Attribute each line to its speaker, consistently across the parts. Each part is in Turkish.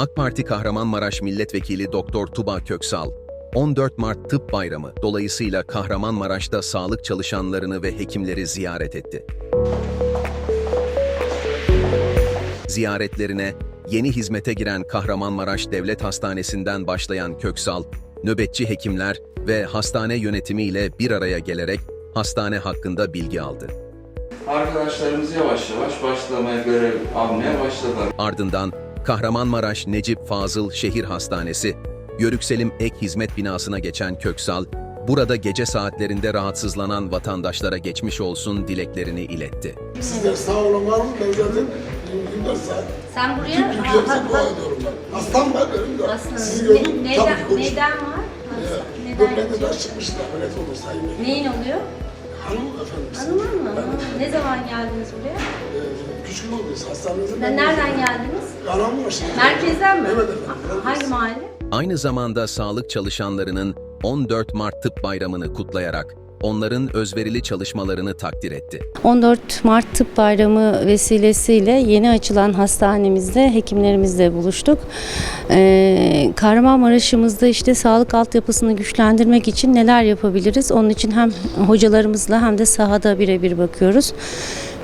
Speaker 1: AK Parti Kahramanmaraş Milletvekili Doktor Tuba Köksal, 14 Mart Tıp Bayramı dolayısıyla Kahramanmaraş'ta sağlık çalışanlarını ve hekimleri ziyaret etti. Ziyaretlerine yeni hizmete giren Kahramanmaraş Devlet Hastanesi'nden başlayan Köksal, nöbetçi hekimler ve hastane yönetimiyle bir araya gelerek hastane hakkında bilgi aldı.
Speaker 2: Arkadaşlarımız yavaş yavaş başlamaya görev almaya başladılar.
Speaker 1: Ardından Kahramanmaraş Necip Fazıl Şehir Hastanesi, Yörükselim Ek Hizmet Binası'na geçen Köksal, burada gece saatlerinde rahatsızlanan vatandaşlara geçmiş olsun dileklerini iletti.
Speaker 3: Sizler sağ olun var ben 24 saat
Speaker 4: Sen
Speaker 3: tüm
Speaker 4: buraya
Speaker 3: Türkiye'mize
Speaker 4: ha-
Speaker 3: dua ediyorum ben. Hastam var benim de.
Speaker 4: aslında
Speaker 3: Sizi
Speaker 4: ne-
Speaker 3: gördüm
Speaker 4: neden,
Speaker 3: tabii konuştum.
Speaker 4: neden var?
Speaker 3: Ee,
Speaker 4: Neden
Speaker 3: Böbrekte taş sayın Bey.
Speaker 4: Neyin oluyor?
Speaker 3: Hanım efendim.
Speaker 4: Hanımın mı? Ha, Ne zaman geldiniz buraya?
Speaker 3: Ee, küçük olduyuz hastanenize.
Speaker 4: Ne- Nereden geldiniz?
Speaker 3: Kahramanmaraş'ta.
Speaker 4: Merkezden mi?
Speaker 3: Evet efendim.
Speaker 4: Ha- Hangi mahalle?
Speaker 1: Aynı zamanda sağlık çalışanlarının 14 Mart Tıp Bayramı'nı kutlayarak onların özverili çalışmalarını takdir etti.
Speaker 5: 14 Mart Tıp Bayramı vesilesiyle yeni açılan hastanemizde hekimlerimizle buluştuk. Ee, Kahramanmaraş'ımızda işte sağlık altyapısını güçlendirmek için neler yapabiliriz? Onun için hem hocalarımızla hem de sahada birebir bakıyoruz.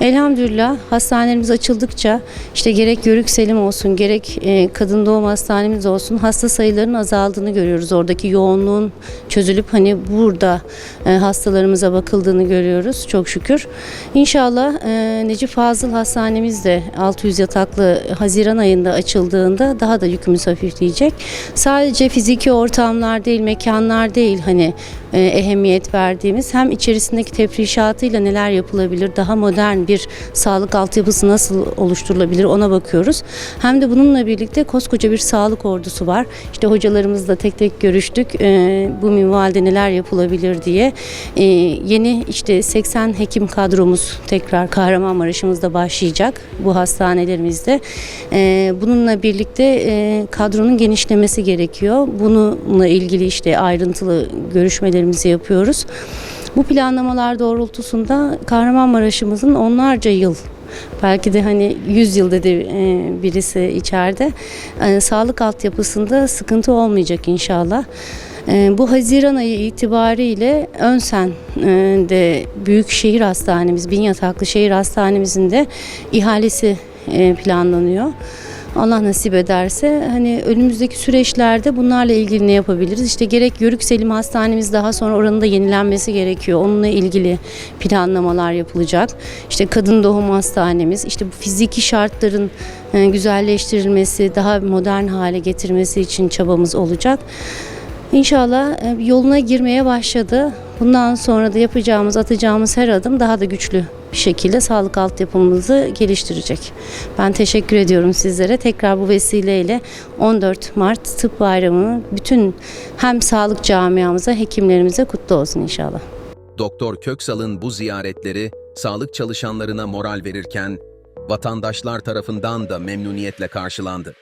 Speaker 5: Elhamdülillah hastanelerimiz açıldıkça işte gerek Yörük Selim olsun gerek e, kadın doğum hastanemiz olsun hasta sayılarının azaldığını görüyoruz. Oradaki yoğunluğun çözülüp hani burada e, hastalarımıza bakıldığını görüyoruz çok şükür. İnşallah e, Necip Fazıl Hastanemiz de 600 yataklı Haziran ayında açıldığında daha da yükümüz hafifleyecek. Sadece fiziki ortamlar değil, mekanlar değil hani ehemmiyet verdiğimiz hem içerisindeki tefrişatıyla neler yapılabilir, daha modern bir sağlık altyapısı nasıl oluşturulabilir ona bakıyoruz. Hem de bununla birlikte koskoca bir sağlık ordusu var. İşte hocalarımızla tek tek görüştük. E, bu minvalde neler yapılabilir diye. E, yeni işte 80 hekim kadromuz tekrar Kahramanmaraş'ımızda başlayacak bu hastanelerimizde. E, bununla birlikte e, kadronun genişlemesi gerekiyor. Bununla ilgili işte ayrıntılı görüşmelerimizi yapıyoruz. Bu planlamalar doğrultusunda Kahramanmaraş'ımızın onlarca yıl belki de hani 100 yıl dedi e, birisi içeride e, sağlık altyapısında sıkıntı olmayacak inşallah. E, Bu Haziran ayı itibariyle Önsen de Büyük Şehir Hastanemiz, Bin Yataklı Şehir Hastanemizin de ihalesi planlanıyor. Allah nasip ederse hani önümüzdeki süreçlerde bunlarla ilgili ne yapabiliriz? İşte gerek Yörük Selim Hastanemiz daha sonra oranın da yenilenmesi gerekiyor. Onunla ilgili planlamalar yapılacak. İşte kadın doğum hastanemiz, işte bu fiziki şartların e, güzelleştirilmesi, daha modern hale getirmesi için çabamız olacak. İnşallah e, yoluna girmeye başladı. Bundan sonra da yapacağımız, atacağımız her adım daha da güçlü bir şekilde sağlık altyapımızı geliştirecek. Ben teşekkür ediyorum sizlere. Tekrar bu vesileyle 14 Mart Tıp Bayramı bütün hem sağlık camiamıza, hekimlerimize kutlu olsun inşallah.
Speaker 1: Doktor Köksal'ın bu ziyaretleri sağlık çalışanlarına moral verirken vatandaşlar tarafından da memnuniyetle karşılandı.